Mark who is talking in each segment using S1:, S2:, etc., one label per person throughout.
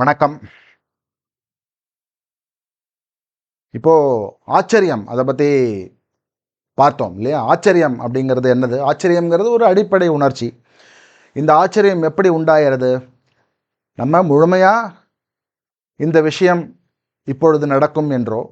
S1: வணக்கம். இப்போ ஆச்சரியம் அதை பற்றி பார்த்தோம் இல்லையா? ஆச்சரியம் அப்படிங்கிறது என்னது? ஆச்சரியங்கிறது ஒரு அடிப்படை உணர்ச்சி. இந்த ஆச்சரியம் எப்படி உண்டாகிறது? நம்ம முழுமையாக இந்த விஷயம் இப்பொழுது நடக்கும் என்றோ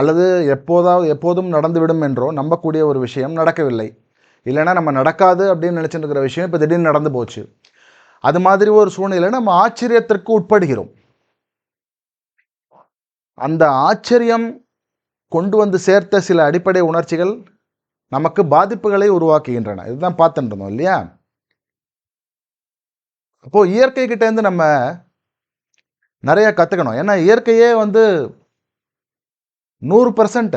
S1: அல்லது எப்போதாவது எப்போதும் நடந்துவிடும் என்றோ நம்பக்கூடிய ஒரு விஷயம் நடக்கவில்லை. இல்லைன்னா நம்ம நடக்காது அப்படின்னு நினச்சிட்டு இருக்கிற விஷயம் இப்போ திடீர்னு நடந்து போச்சு. அது மாதிரி ஒரு சூழ்நிலை நம்ம ஆச்சரியத்திற்கு உட்படுகிறோம். அந்த ஆச்சரியம் கொண்டு வந்து சேர்த்த சில அடிப்படை உணர்ச்சிகள் நமக்கு பாதிப்புகளை உருவாக்குகின்றன. இதுதான் பார்த்துட்டு இருந்தோம் இல்லையா? அப்போது இயற்கை கிட்டேருந்து நம்ம நிறைய கற்றுக்கணும் ஏன்னா இயற்கையே வந்து நூறு பர்சன்ட்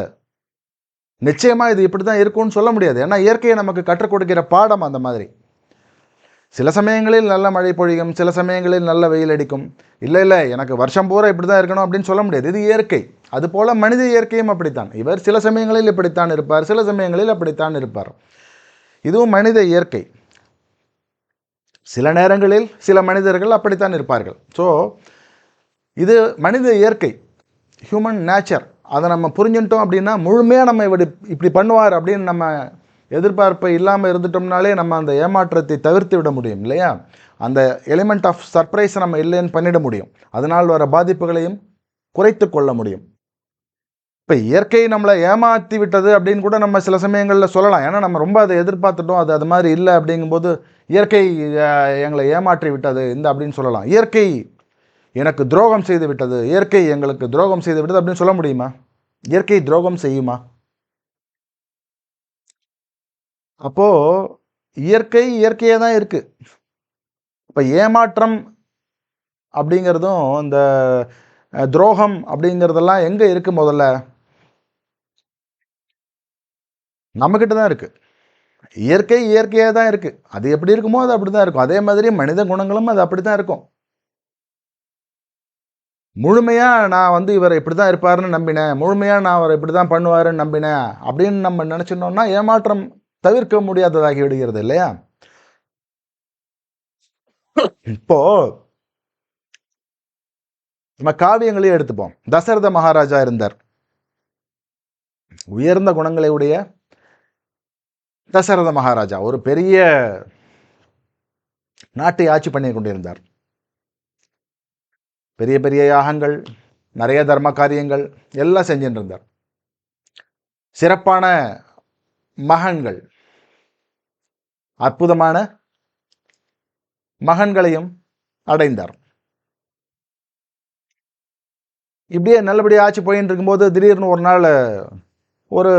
S1: நிச்சயமாக இது இப்படி தான் இருக்கும்னு சொல்ல முடியாது. ஏன்னா இயற்கையை நமக்கு கற்றுக் கொடுக்கிற பாடம் அந்த மாதிரி. சில சமயங்களில் நல்ல மழை பொழியும் சில சமயங்களில் நல்ல வெயில் அடிக்கும். இல்லை இல்லை எனக்கு வருஷம் பூரா இப்படி தான் இருக்கணும் அப்படின்னு சொல்ல முடியாது. இது இயற்கை. அதுபோல் மனித இயற்கையும் அப்படித்தான். இவர் சில சமயங்களில் இப்படித்தான் இருப்பார் சில சமயங்களில் அப்படித்தான் இருப்பார். இதுவும் மனித இயற்கை. சில நேரங்களில் சில மனிதர்கள் அப்படித்தான் இருப்பார்கள். ஸோ இது மனித இயற்கை. ஹியூமன் நேச்சர் அதை நம்ம புரிஞ்சுட்டோம் அப்படின்னா முழுமையாக நம்ம இப்படி இப்படி பண்ணுவார் அப்படின்னு நம்ம எதிர்பார்ப்பு இல்லாமல் இருந்துட்டோம்னாலே நம்ம அந்த ஏமாற்றத்தை தவிர்த்து விட முடியும் இல்லையா? அந்த எலிமெண்ட் ஆஃப் சர்ப்ரைஸை நம்ம இல்லைன்னு பண்ணிட முடியும். அதனால் வர பாதிப்புகளையும் குறைத்து கொள்ள முடியும். இப்போ இயற்கை நம்மளை ஏமாற்றி விட்டது அப்படின்னு கூட நம்ம சில சமயங்களில் சொல்லலாம். ஏன்னா நம்ம ரொம்ப அதை எதிர்பார்த்துட்டோம். அது அது மாதிரி இல்லை அப்படிங்கும்போது இயற்கை எங்களை ஏமாற்றி விட்டது இந்த அப்படின்னு சொல்லலாம். இயற்கை எனக்கு துரோகம் செய்து விட்டது. இயற்கை எங்களுக்கு துரோகம் செய்து விட்டது அப்படின்னு சொல்ல முடியுமா? இயற்கை துரோகம் செய்யுமா? அப்போது இயற்கை இயற்கையாக தான் இருக்குது இப்போ ஏமாற்றம் அப்படிங்கிறதும் இந்த துரோகம் அப்படிங்கிறதெல்லாம் எங்கே இருக்கு முதல்ல? நம்மக்கிட்ட தான் இருக்குது இயற்கை இயற்கையாக தான் இருக்குது அது எப்படி இருக்குமோ அது அப்படி தான் இருக்கும். அதே மாதிரி மனித குணங்களும் அது அப்படி தான் இருக்கும். முழுமையாக நான் வந்து இவர் இப்படி தான் இருப்பாருன்னு நம்பினேன். முழுமையாக நான் அவர் இப்படி தான் பண்ணுவாருன்னு நம்பினேன் அப்படின்னு நம்ம நினச்சிட்டோம்னா ஏமாற்றம் தவிர்க்க முடியாததாகி விடுகிறது இல்லையா? இப்போ நம்ம காவியங்களையும் எடுத்துப்போம். தசரத மகாராஜா இருந்தார். உயர்ந்த குணங்களை உடைய தசரத மகாராஜா ஒரு பெரிய நாட்டை ஆட்சி பண்ணி கொண்டிருந்தார். பெரிய பெரிய யாகங்கள் நிறைய தர்ம காரியங்கள் எல்லாம் செஞ்சுட்டு இருந்தார் சிறப்பான மகன்கள். அற்புதமான மகன்களையும் அடைந்தார். இப்படியே நல்லபடியாக ஆட்சி போயின்னு இருக்கும்போது திடீர்னு ஒரு நாள் ஒரு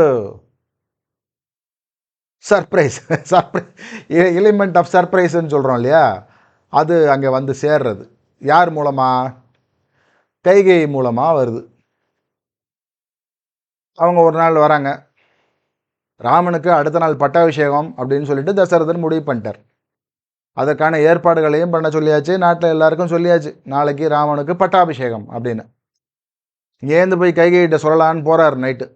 S1: சர்ப்ரைஸ் சர்ப்ரைஸ் எலிமெண்ட் ஆஃப் சர்ப்ரைஸ்ன்னு சொல்கிறோம் இல்லையா? அது அங்கே வந்து சேர்றது. யார் மூலமாக கைகை மூலமாக வருது. அவங்க ஒரு நாள் வராங்க. ராமனுக்கு அடுத்த நாள் பட்டாபிஷேகம் அப்படின்னு சொல்லிட்டு தசரதர் முடிவு பண்ணிட்டார். அதற்கான ஏற்பாடுகளையும் பண்ண சொல்லியாச்சு நாட்டில் எல்லாருக்கும் சொல்லியாச்சு நாளைக்கு ராமனுக்கு பட்டாபிஷேகம் அப்படின்னு. ஏந்து போய் கைகைகிட்ட சொல்லலான்னு போறார் நைட்டு.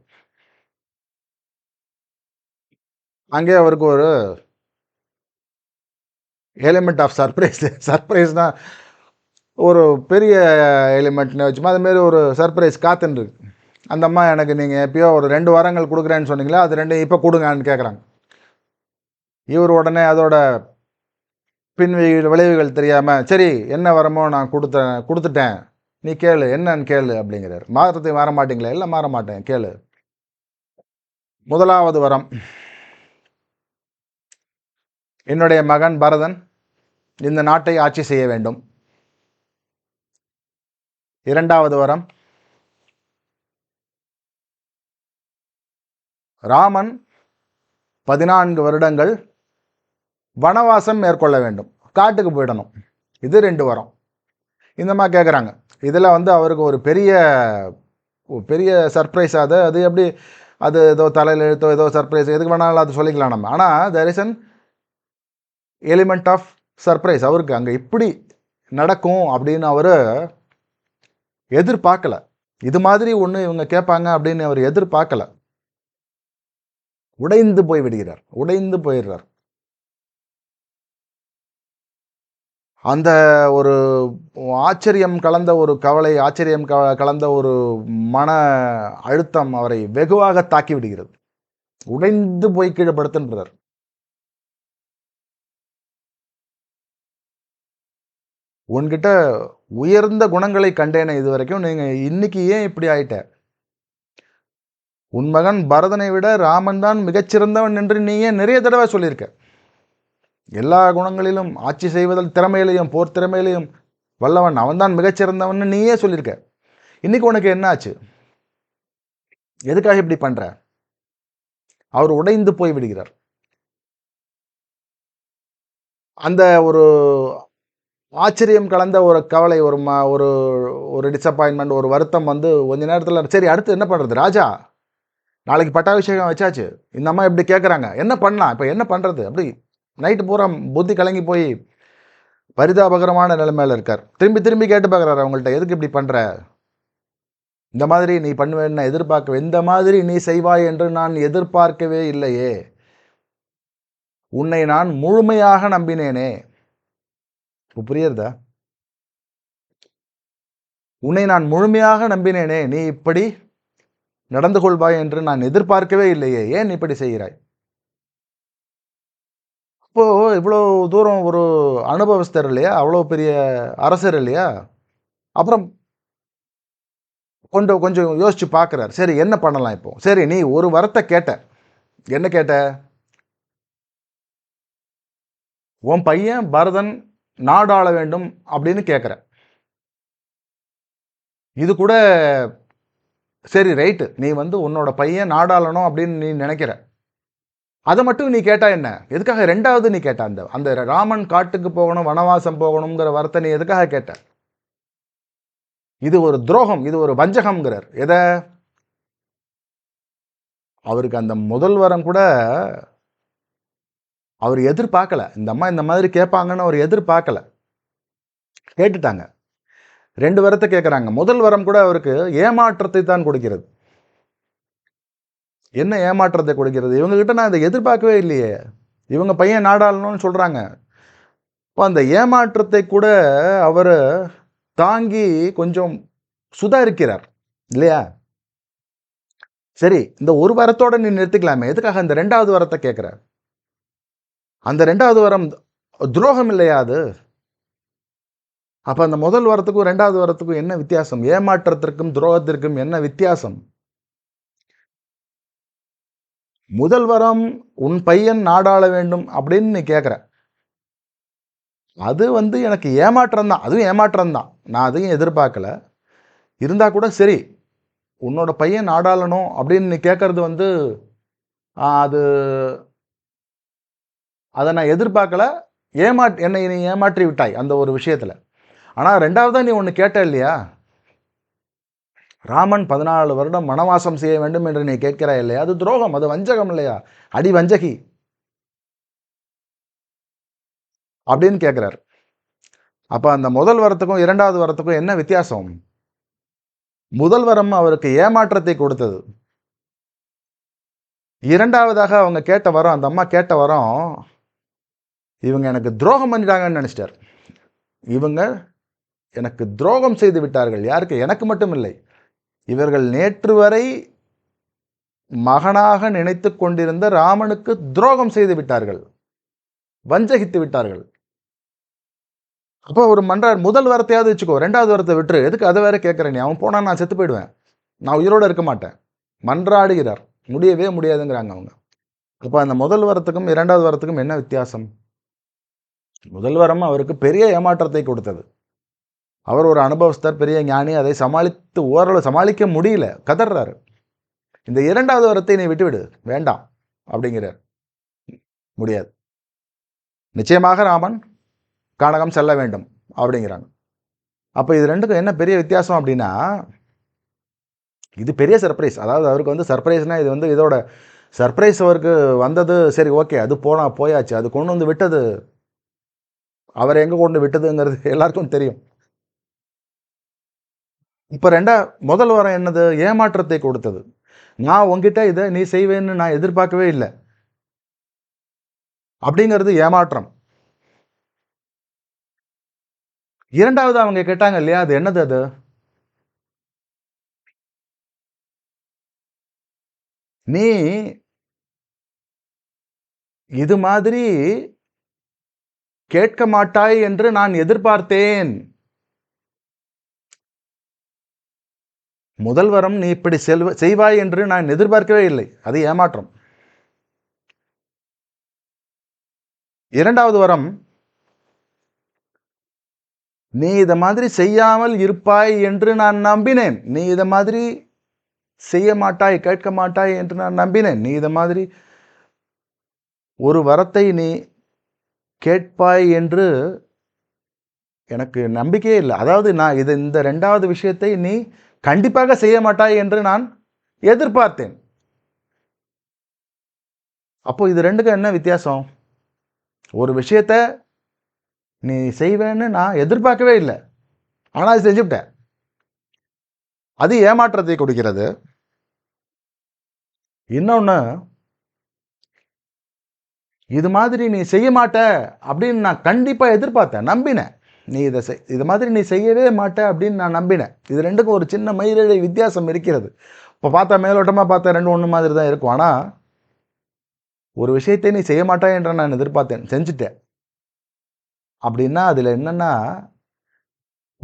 S1: அங்கே அவருக்கு ஒரு எலிமெண்ட் ஆஃப் சர்ப்ரைஸ் சர்ப்ரைஸ்னா ஒரு பெரிய எலிமெண்ட்னு வச்சுமா அதுமாரி ஒரு சர்ப்ரைஸ் காத்துன்னு இருக்கு. அந்த அம்மா எனக்கு நீங்கள் எப்பயோ ஒரு ரெண்டு வாரங்கள் கொடுக்குறேன்னு சொன்னீங்களா அது ரெண்டு இப்போ கொடுங்கன்னு கேட்குறாங்க இவர் உடனே அதோட பின்வி விளைவுகள் தெரியாமல் சரி என்ன வரமோ நான் கொடுத்தேன் கொடுத்துட்டேன். நீ கேளு என்னன்னு கேளு அப்படிங்கிறார். மாதத்தை மாற மாட்டீங்களா? இல்லை மாற மாட்டேன் கேளு. முதலாவது வரம். என்னுடைய மகன் பரதன் இந்த நாட்டை ஆட்சி செய்ய வேண்டும். இரண்டாவது வரம். ராமன் பதினான்கு வருடங்கள் வனவாசம் மேற்கொள்ள வேண்டும். காட்டுக்கு போயிடணும். இது ரெண்டு வரம். இந்த மாதிரி கேட்குறாங்க இதில் வந்து அவருக்கு ஒரு பெரிய பெரிய சர்ப்ரைஸ் அது. அது எப்படி அது ஏதோ தலையில் எழுத்தோ ஏதோ சர்ப்ரைஸ் எதுக்கு வேணாலும் அது சொல்லிக்கலாம் நம்ம. ஆனால் there is an element of surprise அவருக்கு அங்கே இப்படி நடக்கும் அப்படின்னு அவர் எதிர்பார்க்கல. இது மாதிரி ஒன்று இவங்க கேட்பாங்க அப்படின்னு அவர் எதிர்பார்க்கல. உடைந்து போய் விடுகிறார். உடைந்து போயிடுறார். அந்த ஒரு ஆச்சரியம் கலந்த ஒரு கவலை ஆச்சரியம் க கலந்த ஒரு மன அழுத்தம் அவரை வெகுவாக தாக்கி விடுகிறது. உடைந்து போய் கீழப்படுத்துன்றார் உன்கிட்ட உயர்ந்த குணங்களை கண்டேனே இது வரைக்கும் நீங்க இன்னைக்கு ஏன் இப்படி ஆயிட்ட? உன் மகன் பரதனை விட ராமன் தான் மிகச்சிறந்தவன் என்று நீயே நிறைய தடவை சொல்லியிருக்க. எல்லா குணங்களிலும் ஆட்சி செய்வதில் திறமையிலையும் போர் திறமையிலையும் வல்லவன் அவன்தான் மிகச்சிறந்தவன் நீயே சொல்லியிருக்க. இன்னைக்கு உனக்கு என்ன ஆச்சு எதுக்காக இப்படி பண்ற? அவர் உடைந்து போய் விடுகிறார். அந்த ஒரு ஆச்சரியம் கலந்த ஒரு கவலை ஒரு ம ஒரு ஒரு டிசப்பாயின்மெண்ட் ஒரு வருத்தம் வந்து கொஞ்ச நேரத்தில் சரி அடுத்து என்ன பண்ணுறது ராஜா? நாளைக்கு பட்டாபிஷேகம் வச்சாச்சு. இந்த அம்மா இப்படி கேட்குறாங்க என்ன பண்ணலாம்? இப்போ என்ன பண்ணுறது அப்படி நைட்டு பூரா புத்தி கலங்கி போய் பரிதாபகரமான நிலைமையில இருக்கார். திரும்பி திரும்பி கேட்டு பார்க்குறாரு. அவங்கள்ட்ட எதுக்கு இப்படி பண்ணுற இந்த மாதிரி நீ பண்ணுவேன்னு எதிர்பார்க்க இந்த மாதிரி நீ செய்வாய் என்று நான் எதிர்பார்க்கவே இல்லையே. உன்னை நான் முழுமையாக நம்பினேனே. இப்போ புரியுறதா? உன்னை நான் முழுமையாக நம்பினேனே. நீ இப்படி நடந்து கொள்வாய் என்று நான் எதிர்பார்க்கவே இல்லையே. ஏன் இப்படி செய்கிறாய்? இப்போ இவ்வளோ தூரம் ஒரு அனுபவஸ்தர் இல்லையா? அவ்வளோ பெரிய அரசர் இல்லையா? அப்புறம் கொஞ்சம் கொஞ்சம் யோசிச்சு பார்க்குறாரு. சரி என்ன பண்ணலாம் இப்போ? சரி நீ ஒரு வரத்தை கேட்ட. என்ன கேட்ட? உன் பையன் பரதன் நாடாள வேண்டும் அப்படின்னு கேட்குற இது கூட சரி ரைட்டு நீ வந்து உன்னோட பையன் நாடாளணும் அப்படின்னு நீ நினைக்கிற. அதை மட்டும் நீ கேட்டா என்ன? எதுக்காக ரெண்டாவது நீ கேட்ட அந்த அந்த ராமன் காட்டுக்கு போகணும் வனவாசம் போகணுங்கிற வார்த்தை நீ எதுக்காக கேட்ட? இது ஒரு துரோகம் இது ஒரு வஞ்சகம்ங்கிறார். எதை? அவருக்கு அந்த முதல் வரம் கூட அவர் எதிர்பார்க்கல. இந்த அம்மா இந்த மாதிரி கேட்பாங்கன்னு அவர் எதிர்பார்க்கல. கேட்டுட்டாங்க. ரெண்டு வரத்தை கேட்குறாங்க முதல் வரம் கூட அவருக்கு ஏமாற்றத்தை தான் கொடுக்கிறது. என்ன ஏமாற்றத்தை கொடுக்கிறது? இவங்ககிட்ட நான் இதை எதிர்பார்க்கவே இல்லையே. இவங்க பையன் நாடாளணும்னு சொல்கிறாங்க இப்போ அந்த ஏமாற்றத்தை கூட அவர் தாங்கி கொஞ்சம் சுதாரிக்கிறார். இல்லையா? சரி இந்த ஒரு வரத்தோட நீ நிறுத்திக்கலாமே. எதுக்காக அந்த ரெண்டாவது வரத்தை கேட்குற அந்த ரெண்டாவது வரம் துரோகம் இல்லையா அது? அப்போ அந்த முதல் வரத்துக்கும் ரெண்டாவது வாரத்துக்கும் என்ன வித்தியாசம்? ஏமாற்றத்திற்கும் துரோகத்திற்கும் என்ன வித்தியாசம்? முதல் வரம் உன் பையன் நாடாள வேண்டும் அப்படின்னு நீ கேட்குற அது வந்து எனக்கு ஏமாற்றம் தான். அதுவும் ஏமாற்றம் தான். நான் அதையும் எதிர்பார்க்கல. இருந்தால் கூட சரி உன்னோட பையன் நாடாளணும் அப்படின்னு நீ கேட்குறது வந்து அது அதை நான் எதிர்பார்க்கல. ஏமா என்னை நீ ஏமாற்றி விட்டாய் அந்த ஒரு விஷயத்தில். ஆனால் ரெண்டாவதாக நீ ஒன்று கேட்ட இல்லையா? ராமன் பதினாலு வருடம் மனவாசம் செய்ய வேண்டும் என்று நீ கேட்கிறாய் இல்லையா? அது துரோகம் அது வஞ்சகம் இல்லையா? அடி வஞ்சகி. அப்படின்னு கேட்குறாரு அப்போ அந்த முதல் வரத்துக்கும் இரண்டாவது வரத்துக்கும் என்ன வித்தியாசம்? முதல் வரம் அவருக்கு ஏமாற்றத்தை கொடுத்தது. இரண்டாவதாக அவங்க கேட்ட வரம் அந்த அம்மா கேட்ட வரம் இவங்க எனக்கு துரோகம் பண்ணிட்டாங்கன்னு நினச்சிட்டார். இவங்க எனக்கு துரோகம் செய்து விட்டார்கள். யாருக்கு? எனக்கு மட்டும் இல்லை இவர்கள் நேற்று வரை மகனாக நினைத்து கொண்டிருந்த ராமனுக்கு துரோகம் செய்து விட்டார்கள். வஞ்சகித்து விட்டார்கள். அப்போ ஒரு மன்றார் முதல் வரத்தையாவது வச்சுக்கோ ரெண்டாவது வரத்தை விட்டுரு. எதுக்கு அதை வேற கேட்குறேன் நீ? அவன் போனா நான் செத்து போயிடுவேன். நான் உயிரோட இருக்க மாட்டேன். மன்றாடுகிறார். முடியவே முடியாதுங்கிறாங்க அவங்க. அப்போ அந்த முதல் வரத்துக்கும் இரண்டாவது வரத்துக்கும் என்ன வித்தியாசம்? முதல் வரம் அவருக்கு பெரிய ஏமாற்றத்தை கொடுத்தது. அவர் ஒரு அனுபவஸ்தர் பெரிய ஞானி அதை சமாளித்து ஓரளவு சமாளிக்க முடியல. கதறாரு இந்த இரண்டாவது வரத்தை நீ விட்டுவிடு. வேண்டாம். அப்படிங்கிறார். முடியாது. நிச்சயமாக ராமன் கானகம் செல்ல வேண்டும். அப்படிங்கிறாங்க. அப்போ இது ரெண்டுக்கும் என்ன பெரிய வித்தியாசம் அப்படின்னா இது பெரிய சர்ப்ரைஸ் அதாவது அவருக்கு வந்து சர்ப்ரைஸ்னால் இது வந்து இதோட சர்ப்ரைஸ் அவருக்கு வந்தது சரி ஓகே அது போனால் போயாச்சு. அது கொண்டு வந்து விட்டது. அவர் எங்கே கொண்டு விட்டதுங்கிறது எல்லாருக்கும் தெரியும். இப்போ ரெண்டா முதல் வாரம் என்னது? ஏமாற்றத்தை கொடுத்தது. நான் உங்ககிட்ட இதை நீ செய்வேன்னு நான் எதிர்பார்க்கவே இல்லை. அப்படிங்கிறது ஏமாற்றம். இரண்டாவது அவங்க கேட்டாங்க இல்லையா? அது என்னது அது? நீ இது மாதிரி கேட்க மாட்டாய் என்று நான் எதிர்பார்த்தேன். முதல் வரம் நீ இப்படி செல்வ செய்வாய் என்று நான் எதிர்பார்க்கவே இல்லை. அது ஏமாற்றம். இரண்டாவது வரம் நீ இதை மாதிரி செய்யாமல் இருப்பாய் என்று நான் நம்பினேன். நீ இதை மாதிரி செய்ய மாட்டாய் கேட்க மாட்டாய் என்று நான் நம்பினேன். நீ இதை மாதிரி ஒரு வரத்தை நீ கேட்பாய் என்று எனக்கு நம்பிக்கையே இல்லை. அதாவது நான் இது இந்த ரெண்டாவது விஷயத்தை நீ கண்டிப்பாக செய்ய மாட்டாய் என்று நான் எதிர்பார்த்தேன். அப்போ இது ரெண்டுக்கும் என்ன வித்தியாசம்? ஒரு விஷயத்த நீ செய்வேன்னு நான் எதிர்பார்க்கவே இல்லை. ஆனால் அது செஞ்சுவிட்டேன். அது ஏமாற்றத்தை கொடுக்கிறது. இன்னொன்று இது மாதிரி நீ செய்ய மாட்ட அப்படின்னு நான் கண்டிப்பாக எதிர்பார்த்தேன் நம்பினேன். நீ இதை செய் இது மாதிரி நீ செய்யவே மாட்டே அப்படின்னு நான் நம்பினேன். இது ரெண்டுக்கும் ஒரு சின்ன மயிரிழை வித்தியாசம் இருக்கிறது. இப்போ பார்த்தா மேலோட்டமாக பார்த்தா ரெண்டு ஒன்று மாதிரி தான் இருக்கும். ஆனால் ஒரு விஷயத்தை நீ செய்ய மாட்டாய் என்று நான் எதிர்பார்த்தேன். செஞ்சுட்டேன். அப்படின்னா அதில் என்னென்னா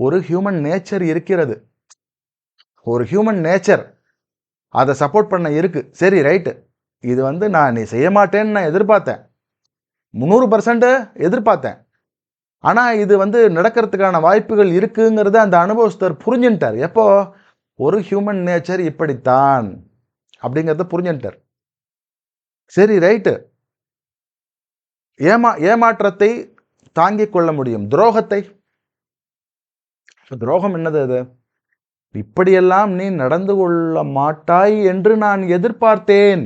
S1: ஒரு ஹியூமன் நேச்சர் இருக்கிறது. ஒரு ஹியூமன் நேச்சர் அதை சப்போர்ட் பண்ண இருக்கு. சரி ரைட்டு இது வந்து நான் நீ செய்ய மாட்டேன்னு நான் எதிர்பார்த்தேன். முந்நூறு பர்சன்ட்டு எதிர்பார்த்தேன். ஆனால் இது வந்து நடக்கிறதுக்கான வாய்ப்புகள் இருக்குங்கிறத அந்த அனுபவஸ்தர் புரிஞ்சுட்டார் எப்போ? ஒரு ஹியூமன் நேச்சர் இப்படித்தான் அப்படிங்கிறத புரிஞ்சுட்டார் சரி ரைட்டு ஏமா ஏமாற்றத்தை தாங்கிக் கொள்ள முடியும். துரோகத்தை. துரோகம் என்னது அது? இப்படியெல்லாம் நீ நடந்து கொள்ள மாட்டாய் என்று நான் எதிர்பார்த்தேன்.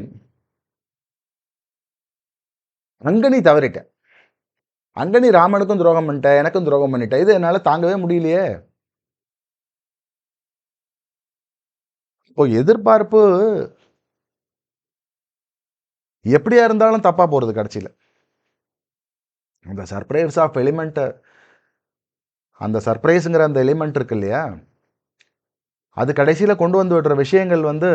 S1: அங்க நீ தவறிட்ட. அங்கே நீ ராமனுக்கும் துரோகம் பண்ணிட்ட எனக்கும் துரோகம் பண்ணிட்ட. இது என்னால் தாங்கவே முடியலையே. இப்போ எதிர்பார்ப்பு எப்படியா இருந்தாலும் தப்பா போறது கடைசியில். அந்த சர்ப்ரைஸ் ஆஃப் எலிமெண்ட்டை அந்த சர்ப்ரைஸுங்கிற அந்த எலிமெண்ட் இருக்கு இல்லையா? அது கடைசியில் கொண்டு வந்து விடுற விஷயங்கள் வந்து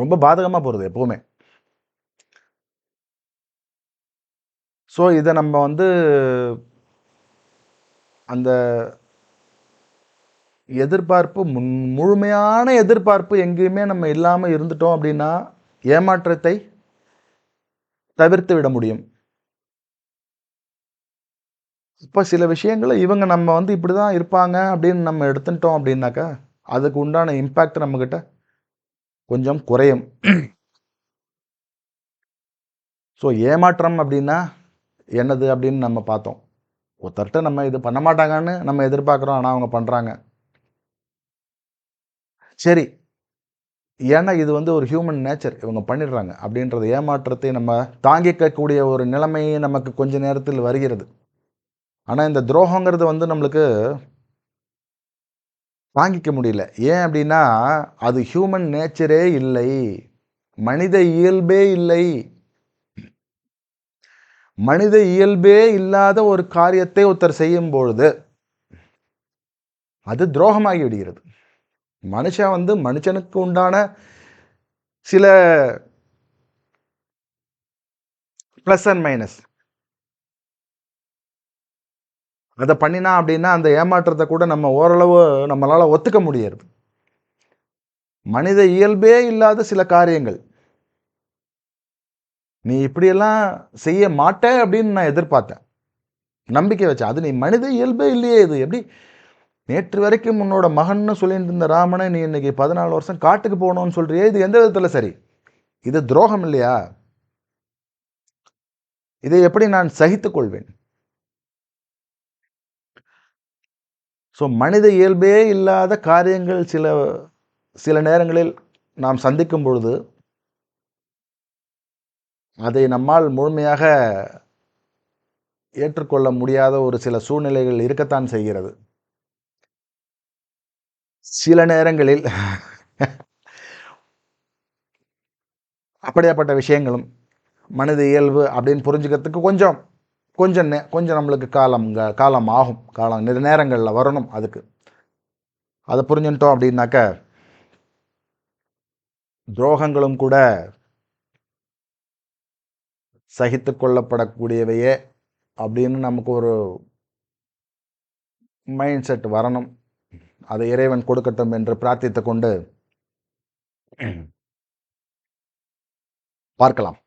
S1: ரொம்ப பாதகமாக போகிறது எப்போவுமே. ஸோ இதை நம்ம வந்து அந்த எதிர்பார்ப்பு முன் முழுமையான எதிர்பார்ப்பு எங்கேயுமே நம்ம இல்லாமல் இருந்துட்டோம் அப்படின்னா ஏமாற்றத்தை தவிர்த்து விட முடியும். இப்போ சில விஷயங்களை இவங்க நம்ம வந்து இப்படி தான் இருப்பாங்க அப்படின்னு நம்ம எடுத்துட்டோம் அப்படின்னாக்கா அதுக்கு உண்டான இம்பேக்ட் நம்மக்கிட்ட கொஞ்சம் குறையும். ஸோ ஏமாற்றம் அப்படின்னா என்னது அப்படின்னு நம்ம பார்த்தோம். ஒருத்தர்கிட்ட நம்ம இது பண்ண மாட்டாங்கன்னு நம்ம எதிர்பார்க்குறோம் ஆனால் அவங்க பண்ணுறாங்க சரி. ஏன்னா இது வந்து ஒரு ஹியூமன் நேச்சர் இவங்க பண்ணிடுறாங்க. அப்படின்றது ஏமாற்றத்தை நம்ம தாங்கிக்கக்கூடிய ஒரு நிலைமையே நமக்கு கொஞ்ச நேரத்தில் வருகிறது. ஆனால் இந்த துரோகங்கிறது வந்து நம்மளுக்கு தாங்கிக்க முடியல. ஏன் அப்படின்னா அது ஹியூமன் நேச்சரே இல்லை. மனித இயல்பே இல்லை. மனித இயல்பே இல்லாத ஒரு காரியத்தை ஒருத்தர் செய்யும் பொழுது அது துரோகமாகி விடுகிறது. மனுஷன் வந்து மனுஷனுக்கு உண்டான சில ப்ளஸ் அண்ட் மைனஸ் அதை பண்ணினா அப்படின்னா அந்த ஏமாற்றத்தை கூட நம்ம ஓரளவு நம்மளால் ஒத்துக்க முடியாது மனித இயல்பே இல்லாத சில காரியங்கள். நீ இப்படியெல்லாம் செய்ய மாட்டே அப்படின்னு நான் எதிர்பார்த்தேன். நம்பிக்கை வச்சேன். அது நீ மனித இயல்பே இல்லையே இது. எப்படி? நேற்று வரைக்கும் உன்னோட மகன்னு சொல்லிட்டு இருந்த ராமனை நீ இன்னைக்கு பதினாலு வருஷம் காட்டுக்கு போகணும்னு சொல்றியே இது எந்த விதத்தில் சரி? இது துரோகம் இல்லையா? இதை எப்படி நான் சகித்துக் கொள்வேன்? ஸோ மனித இயல்பே இல்லாத காரியங்கள் சில சில நேரங்களில் நாம் சந்திக்கும் பொழுது அதை நம்மால் முழுமையாக ஏற்றுக்கொள்ள முடியாத ஒரு சில சூழ்நிலைகள் இருக்கத்தான் செய்கிறது. சில நேரங்களில் அப்படியாப்பட்ட விஷயங்களும் மனித இயல்பு அப்படின்னு புரிஞ்சுக்கிறதுக்கு கொஞ்சம் கொஞ்சம் நே கொஞ்சம் நம்மளுக்கு காலம் காலம் ஆகும். காலம் நிற நேரங்களில் வரணும் அதுக்கு. அதை புரிஞ்சுட்டோம் அப்படின்னாக்க துரோகங்களும் கூட சகித்து கொள்ளப்படக்கூடியவையே அப்படின்னு நமக்கு ஒரு மைண்ட் செட் வரணும். அதை இறைவன் கொடுக்கட்டும் என்று பிரார்த்தித்து கொண்டு பார்க்கலாம்.